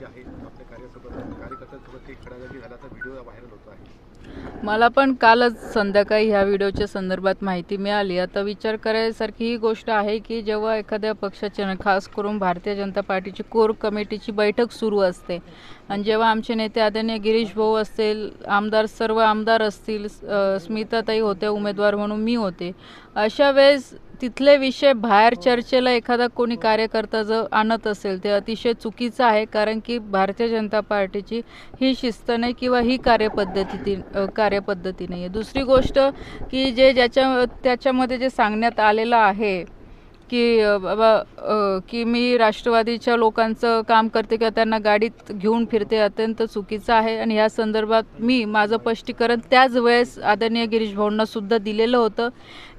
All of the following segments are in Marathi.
जे आहे आपल्या कार्यासोबत कार्यकर्त्यांसोबत ते झाल्याचा व्हिडिओ व्हायरल आहे. मला पण कालच संध्याकाळी ह्या व्हिडिओच्या संदर्भात माहिती मिळाली. आता विचार करायसारखी ही गोष्ट आहे की जेव्हा एखाद्या पक्षाच्या खास करून भारतीय जनता पार्टीची कोर कमिटीची बैठक सुरू असते आणि जेव्हा आमचे नेते आदरणीय गिरीश भाऊ असतील आमदार सर्व आमदार असतील स्मिताताई होत्या उमेदवार म्हणून मी होते अशा वेळेस तिथले विषय बाहेर चर्चेला एखादा कोणी कार्यकर्ता जर आणत असेल ते अतिशय चुकीचं आहे कारण की भारतीय जनता पार्टीची ही शिस्त नाही किंवा ही कार्यपद्धती ती कार्यपद्धती नाही आहे दुसरी गोष्ट की जे ज्याच्या त्याच्यामध्ये जे सांगण्यात आलेलं आहे की बाबा की मी राष्ट्रवादीच्या लोकांचं काम करते किंवा त्यांना गाडीत घेऊन फिरते अत्यंत चुकीचं आहे. आणि ह्या संदर्भात मी माझं स्पष्टीकरण त्याच वेळेस आदरणीय गिरीश भाऊंना सुद्धा दिलेलं होतं.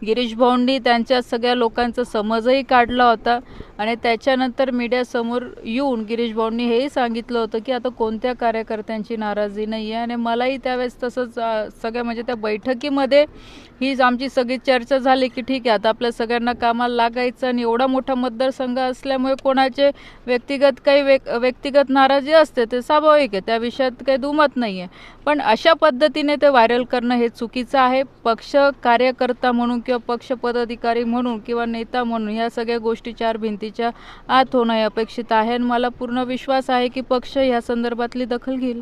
गिरीश भाऊंनी त्यांच्या सगळ्या लोकांचा समजही काढला होता आणि त्याच्यानंतर मीडियासमोर येऊन गिरीश भाऊंनी हेही सांगितलं होतं की आता कोणत्या कार्यकर्त्यांची नाराजी नाही आहे. आणि मलाही त्यावेळेस तसंच सगळ्या म्हणजे त्या बैठकीमध्ये हीच आमची सगळी चर्चा झाली की ठीक आहे आता आपल्या सगळ्यांना कामाला लागायचं आणि एवढा मोठा मतदारसंघ असल्यामुळे कोणाचे व्यक्तिगत काही वेक व्यक्तिगत नाराजी असते ते स्वाभाविक आहे. त्या विषयात काही दुमत नाही आहे पण अशा पद्धतीने ते व्हायरल करणं हे चुकीचं आहे. पक्ष कार्यकर्ता म्हणून किंवा पक्ष पदाधिकारी म्हणून किंवा नेता म्हणून ह्या सगळ्या गोष्टी चार भिंतीच्या आत होणं हे अपेक्षित आहे आणि मला पूर्ण विश्वास आहे की पक्ष ह्या संदर्भातली दखल घेईल.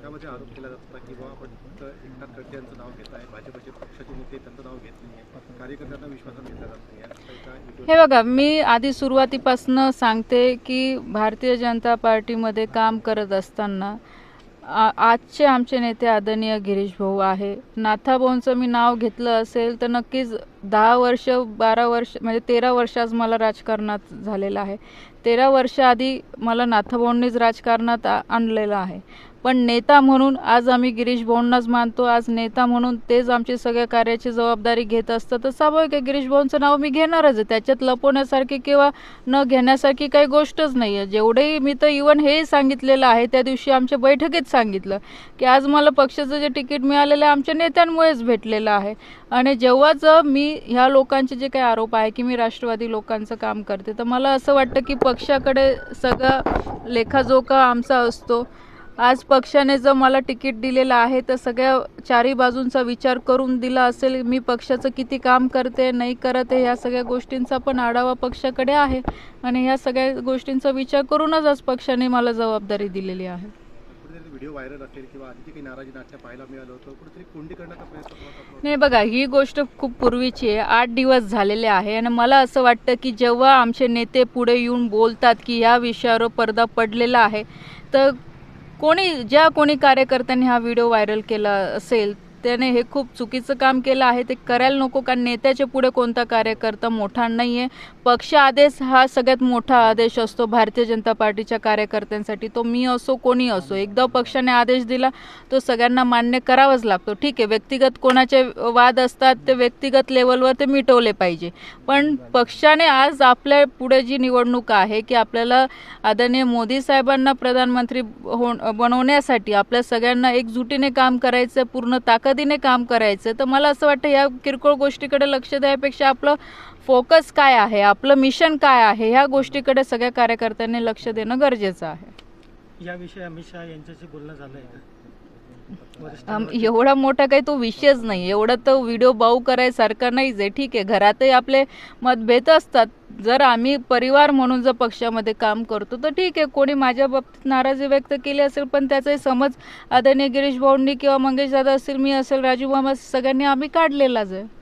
त्यामध्ये आरोप केला जात होता की बाबा आपण फक्त एकनाथ खडसे यांचं नाव घेत आहे. भाजपचे पक्षाचे नेते त्यांचं नाव घेत नाही आहे कार्यकर्त्यांना विश्वासात घेतला जात नाही. हे बघा मी आधी सुरुवातीपासनं सांगते की भारतीय जनता पार्टीमध्ये काम करत असताना आ आजचे आमचे नेते आदरणीय गिरीश भाऊ आहे. नाथाभाऊंचं मी नाव घेतलं असेल तर नक्कीच दहा वर्ष बारा वर्ष म्हणजे तेरा वर्ष आज मला राजकारणात झालेलं आहे. तेरा वर्ष आधी मला नाथाभाऊंनीच राजकारणात आणलेलं आहे. पण नेता म्हणून आज आम्ही गिरीश भाऊंनाच मानतो. आज नेता म्हणून तेच आमची सगळ्या कार्याची जबाबदारी घेत असतं. तर स्वाभाविक आहे गिरीश भाऊंचं नाव मी घेणारच आहे. त्याच्यात लपवण्यासारखी किंवा न घेण्यासारखी काही गोष्टच नाही आहे. जेवढेही मी तर इवन हेही सांगितलेलं आहे त्या दिवशी आमच्या बैठकीत सांगितलं की आज मला पक्षाचं जे तिकीट मिळालेलं आहे आमच्या नेत्यांमुळेच भेटलेलं आहे. आणि जेव्हाच मी ह्या लोकांचे जे काही आरोप आहे की मी राष्ट्रवादी लोकांचं काम करते तर मला असं वाटतं की पक्षाकडे सगळा लेखाजोखा आमचा असतो. आज पक्षाने जर मला तिकीट दिलेलं आहे तर सगळ्या चारी बाजूंचा विचार करून दिला असेल मी पक्षाचं किती काम करते नाही करत आहे ह्या सगळ्या गोष्टींचा पण आढावा पक्षाकडे आहे. आणि ह्या सगळ्या गोष्टींचा विचार करूनच आज पक्षाने मला जबाबदारी दिलेली आहे. नाही बघा ही गोष्ट खूप पूर्वीची आहे आठ दिवस झालेले आहे. आणि मला असं वाटतं की जेव्हा आमचे नेते पुढे येऊन बोलतात की या विषयावर पडदा पडलेला आहे तर कोणी ज्या कोणी कार्यकर्त्यांनी हा व्हिडिओ व्हायरल केला असेल त्याने हे खूप चुकीचं काम केलं आहे. ते करायला नको कारण नेत्याच्या पुढे कोणता कार्यकर्ता मोठा नाही आहे पक्ष आदेश हा सगळ्यात मोठा आदेश असतो भारतीय जनता पार्टीच्या कार्यकर्त्यांसाठी. तो मी असो कोणी असो एकदा पक्षाने आदेश दिला तो सगळ्यांना मान्य करावाच लागतो. ठीक आहे व्यक्तिगत कोणाचे वाद असतात ते व्यक्तिगत लेवलवर ते मिटवले पाहिजे. पण पक्षाने आज आपल्या पुढे जी निवडणूक आहे की आपल्याला आदरणीय मोदी साहेबांना प्रधानमंत्री हो बनवण्यासाठी आपल्या सगळ्यांना एकजुटीने काम करायचं पूर्ण ताकद ताकदीने काम करायचं. तर मला असं वाटतं या किरकोळ गोष्टीकडे लक्ष द्यायपेक्षा आपलं फोकस काय आहे? आपलं मिशन काय आहे? ह्या गोष्टीकडे सगळ्या कार्यकर्त्यांनी लक्ष देणं गरजेचं आहे. याविषयी अमित शहा यांच्याशी बोलणं झालं आहे का? आम- एवढा मोठा काही तो विषयच नाही. एवढा तो व्हिडिओ बाऊ करायसारखा नाहीच आहे ठीक आहे. घरातही आपले मतभेद असतात. जर आम्ही परिवार म्हणून जर पक्षामध्ये काम करतो तर ठीक आहे. कोणी माझ्या बाबतीत नाराजी व्यक्त केली असेल पण त्याचाही समज आदरणीय गिरीश भाऊंनी किंवा मंगेश दादा असेल मी असेल राजू मामा सगळ्यांनी आम्ही काढलेलाच आहे.